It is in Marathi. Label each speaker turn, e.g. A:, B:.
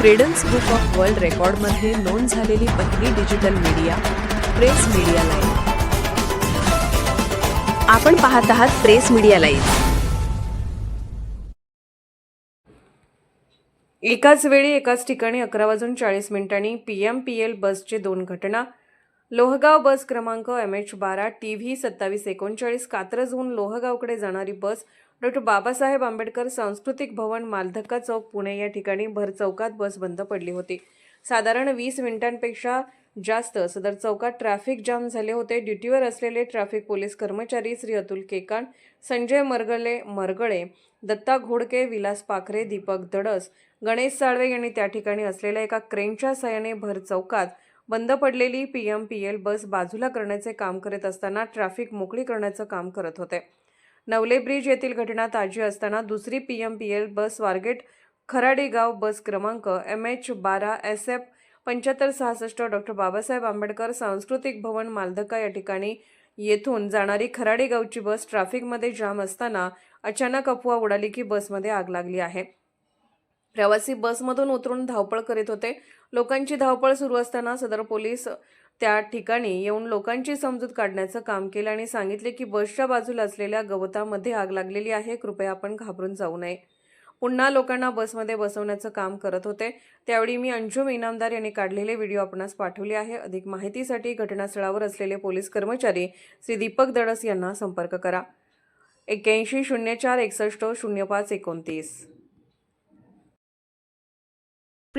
A: क्रेडन्स बुक ऑफ वर्ल्ड रेकॉर्डमध्ये नोंद झालेली पहिली digital media press media live
B: आपण पाहत आहात प्रेस मीडिया लाईव्ह
C: एकाच वेळी एकाच ठिकाणी अकरा वाजून चाळीस मिनिटांनी पी एम पी एल बसचे दोन घटना लोहगाव बस क्रमांक एम एच बारा टी व्ही सत्तावीस एकोणचाळीस कात्रजहून लोहगावकडे जाणारी बस डॉक्टर बाबासाहेब आंबेडकर सांस्कृतिक भवन मालधक्का चौक पुणे या ठिकाणी भर चौकात बस बंद पडली होती. साधारण वीस मिनिटांपेक्षा जास्त सदर चौकात ट्रॅफिक जाम झाले होते. ड्युटीवर असलेले ट्रॅफिक पोलीस कर्मचारी श्री अतुल केकान संजय मरगले मरगळे दत्ता घोडके विलास पाखरे दीपक दडस गणेश साळवे यांनी त्या ठिकाणी असलेल्या एका क्रेनच्या सहाय्याने भर चौकात बंद पडलेली P M P L bus बाजूला करण्याचे काम करत असताना ट्रॅफिक मोकळी करण्याचं काम करत होते. नवले ब्रिज येथील घटना ताजी असताना दुसरी P M P L bus Swargate Kharadegaon bus क्रमांक एम एच बारा एस एफ पंच्याहत्तर सहासष्ट डॉक्टर बाबासाहेब आंबेडकर सांस्कृतिक भवन मालधका या ठिकाणी येथून जाणारी खराडेगावची बस ट्रॅफिकमध्ये जाम असताना अचानक अफवा उडाली की बसमध्ये आग लागली आहे. प्रवासी बसमधून उतरून धावपळ करीत होते. लोकांची धावपळ सुरू असताना सदर पोलीस त्या ठिकाणी येऊन लोकांची समजूत काढण्याचं काम केलं आणि सांगितले की बसच्या बाजूला असलेल्या गवतामध्ये आग लागलेली आहे. कृपया आपण घाबरून जाऊ नये. पुन्हा लोकांना बसमध्ये बसवण्याचं काम करत होते. त्यावेळी मी अंजुम इनामदार यांनी काढलेले व्हिडिओ आपणास पाठवले आहे. अधिक माहितीसाठी घटनास्थळावर असलेले पोलीस कर्मचारी श्री दीपक दडस यांना संपर्क करा. एक्क्याऐंशी शून्य चार एकसष्ट शून्य पाच एकोणतीस.